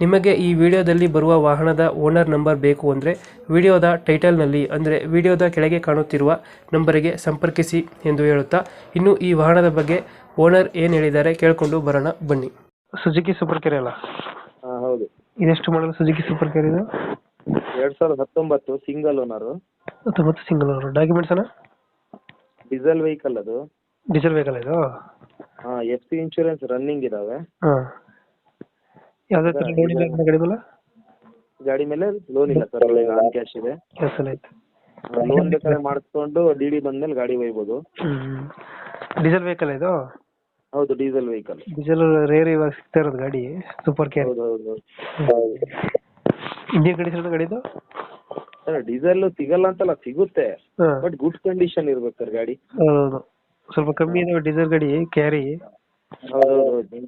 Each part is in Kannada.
ನಿಮಗೆ ಈ ವಿಡಿಯೋದಲ್ಲಿ ಬರುವ ವಾಹನದ ಓನರ್ ನಂಬರ್ ಬೇಕು ಅಂದರೆ ವಿಡಿಯೋದ ಟೈಟಲ್ನಲ್ಲಿ ಅಂದರೆ ವಿಡಿಯೋದ ಕೆಳಗೆ ಕಾಣುತ್ತಿರುವ ನಂಬರಿಗೆ ಸಂಪರ್ಕಿಸಿ ಎಂದು ಹೇಳುತ್ತಾ ಇನ್ನು ಈ ವಾಹನದ ಬಗ್ಗೆ ಓನರ್ ಏನು ಹೇಳಿದ್ದಾರೆ ಕೇಳಿಕೊಂಡು ಬರೋಣ ಬನ್ನಿ. ಸುಜುಕಿ ಸೂಪರ್ ಕೆರೆ ಅಲ್ಲ? ಹಾಂ ಹೌದು. ಇದೆಷ್ಟು ಮಾಡಲು ಸುಜುಕಿ ಸೂಪರ್ ಕೆರೆ ಇದು? ಎರಡ್ ಸಾವಿರದ ಹತ್ತೊಂಬತ್ತು ಸಿಂಗಲ್ ಓನರ್ ಹತ್ತೊಂಬತ್ತು ಸಿಂಗಲ್ ಓನರ್ ಡಾಕ್ಯುಮೆಂಟ್ಸ್ ಅಣ್ಣ? ಡೀಸೆಲ್ ವೆಹಿಕಲ್ ಅದು. ಡೀಸೆಲ್ ವೆಹಿಕಲ್ ಇದು? ಹಾಂ ಎಫ್ ಸಿ ಇನ್ಶೂರೆನ್ಸ್ ರನ್ನಿಂಗ್ ಇದಾವೆ. ಹಾಂ. ಯಾವುದೇ ಲೋನ್ ಇಲ್ಲ ಗಾಡಿ ಮೇಲೆ. ಗಾಡಿ ಮೇಲೆ ಲೋನ್ ಇಲ್ಲ ಸರ್ ಆನ್ ಕ್ಯಾಶ್ ಇದೆ. ಕೆಲಸ ಐತೆ. ಲೋನ್ ಬೇಕಾದ್ರೆ ಮಾಡಿಸ್ಕೊಂಡು ಡಿ ಡಿ ಬಂದ್ಮೇಲೆ ಗಾಡಿ ಒಯ್ಬೋದು. ಡೀಸೆಲ್ ವೆಹಿಕಲ್ ಇದು? ಹೌದು ಡೀಸೆಲ್ ವೆಹಿಕಲ್ ಡೀಸೆಲ್ ರೇರ್ ಇವಾಗ ಸಿಗ್ತಾ ಇರೋದು ಗಾಡಿ ಸೂಪರ್ ಕೇರ್ ಹೌದು ಹೌದು ಇಂಡಿಯನ್ ಕಂಡೀಷನ್ ಗಾಡಿದು? ಸರ್ ಡೀಸೆಲ್ ಸಿಗಲ್ಲ ಅಂತಲ್ಲ ಸಿಗುತ್ತೆ. ಹಾಂ. ಬಟ್ ಗುಡ್ ಕಂಡೀಷನ್ ಇರ್ಬೇಕು ಸರ್ ಗಾಡಿ. ಹೌದು ಸ್ವಲ್ಪ ಕಮ್ಮಿ ಇದಾವೆ ಡೀಸೆಲ್ ಗಾಡಿ ಕ್ಯಾರಿ ಹೌದು ಹೌದು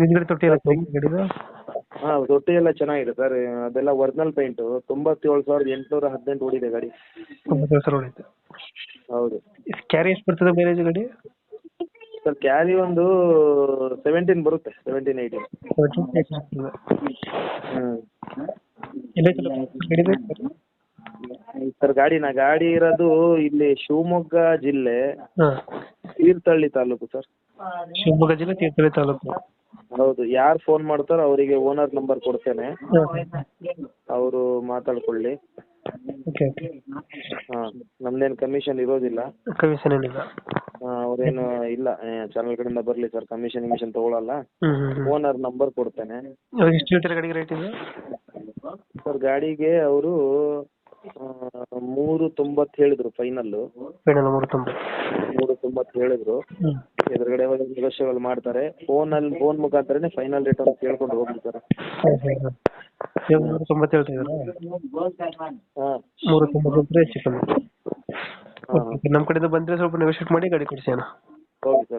ಹಿಂದ್ಗಡೆ ತೊಟ್ಟಿ ಎಲ್ಲ ಗಾಡಿದು ಹಾಂ ತೊಟ್ಟಿ ಎಲ್ಲ ಚೆನ್ನಾಗಿದೆ ಸರ್. ಅದೆಲ್ಲ ಒರಿಜಿನಲ್ ಪೇಂಟು. ತೊಂಬತ್ತೇಳು ಸಾವಿರದ ಎಂಟುನೂರ ಹದಿನೆಂಟು ಓಡಿದೆ ಗಾಡಿ. ತೊಂಬತ್ತೇಳು ಸಾವಿರ ಓಡಿದೆ. ಹೌದು. ಕ್ಯಾರಿ ಎಷ್ಟು ಬರ್ತದೆ ಮೈಲೇಜ್ ಗಾಡಿ? ಸರ್ ಕ್ಯಾರಿ ಒಂದು ಸೆವೆಂಟೀನ್ ಬರುತ್ತೆ ಸೆವೆಂಟೀನ್ ಏಯ್ಟೀನ್ ಹ್ಞೂ ಗಾಡಿ ಸರ್ ಗಾಡಿನ ಗಾಡಿ ಇರೋದು ಇಲ್ಲಿ ಶಿವಮೊಗ್ಗ ಜಿಲ್ಲೆ ತೀರ್ಥಹಳ್ಳಿ ತಾಲೂಕು ಸರ್. ಶಿವಮೊಗ್ಗ ಜಿಲ್ಲೆ ತೀರ್ಥಹಳ್ಳಿ ತಾಲೂಕು. ಹೌದು ಯಾರ್ ಫೋನ್ ಮಾಡ್ತಾರೋ ಅವರಿಗೆ ಓನರ್ ನಂಬರ್ ಕೊಡ್ತೇನೆ. ಅವರು ಮಾತಾಡ್ಕೊಳ್ಳಿ. ಓಕೆ ಹಾಂ ನಮ್ದೇನು ಕಮಿಷನ್ ಇರೋದಿಲ್ಲ. ಕಮಿಷನ್ ಏನಿಲ್ಲ. ಆ, ಅವ್ರೇನು ಇಲ್ಲ ಚಾನಲ್ ಕಡೆಯಿಂದ ಬರಲಿ ಸರ್ ಕಮಿಷನ್ ಗಿಮಿಷನ್ ತಗೊಳಲ್ಲ. ಓನರ್ ನಂಬರ್ ಕೊಡ್ತೇನೆ. ಇವಾಗ ಎಷ್ಟು ಹೇಳ್ತಾರೆ ಗಾಡಿಗೆ ರೇಟ್ ಇದೆ? ಸರ್ ಗಾಡಿಗೆ ಅವರು ಮೂರು ತೊಂಬತ್ತು ಹೇಳಿದ್ರು ಫೈನಲ್ ಫೈನಲ್ ಮೂರು ತೊಂಬತ್ತು ಮೂರು ತೊಂಬತ್ತು ಹೇಳಿದ್ರು. ಹ್ಞೂ ಎದುರುಗಡೆ ನೆಗೋಷಿಯಬಲ್ ಮಾಡ್ತಾರೆ. ಫೋನಲ್ಲಿ ಫೋನ್ ಮುಖಾಂತರನೇ ಫೈನಲ್ ರೇಟ್ ಅಂತ ಕೇಳ್ಕೊಂಡು ಹೋಗ್ಬಿಡ್ತಾರೆ. ಮೂರು ತೊಂಬತ್ತು ಹೇಳ್ತಾ ಇದ್ದೀರಾ ಹಾಂ. ಮೂರು ತೊಂಬತ್ತು ಅಂದ್ರೆ ಹೆಚ್ಚು ಕಮ್ಮಿ ಹಾಂ. ಓಕೆ ನಮ್ಮ ಕಡೆಯಿಂದ ಬಂದರೆ ಸ್ವಲ್ಪ ನೆಗೋಷಿಯೇಟ್ ಮಾಡಿ ಗಾಡಿ ಕೊಡಿಸಿ ಅಣ್ಣ. Okay sir